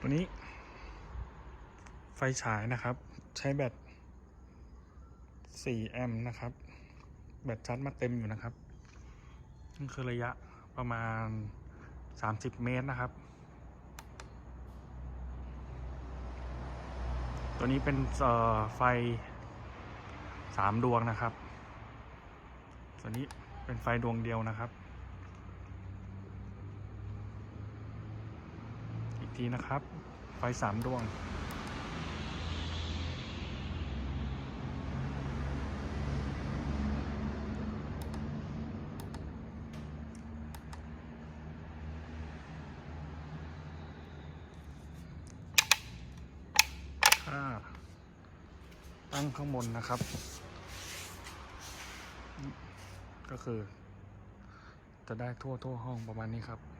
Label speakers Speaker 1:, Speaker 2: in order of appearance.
Speaker 1: ตัวนี้ ไฟฉายนะครับ ใช้แบต 4 แอมป์นะครับ แบตชาร์จมาเต็มอยู่นะครับนี่คือระยะประมาณ 30 เมตรนะครับ ตัวนี้เป็นไฟ 3 ดวงนะครับ ตัวนี้เป็นไฟดวงเดียวนะครับ อีก ทีนะครับ ไฟ3ดวงตั้งข้างบนนะครับ ก็คือ จะได้ทั่วทั่วห้องประมาณนี้ครับ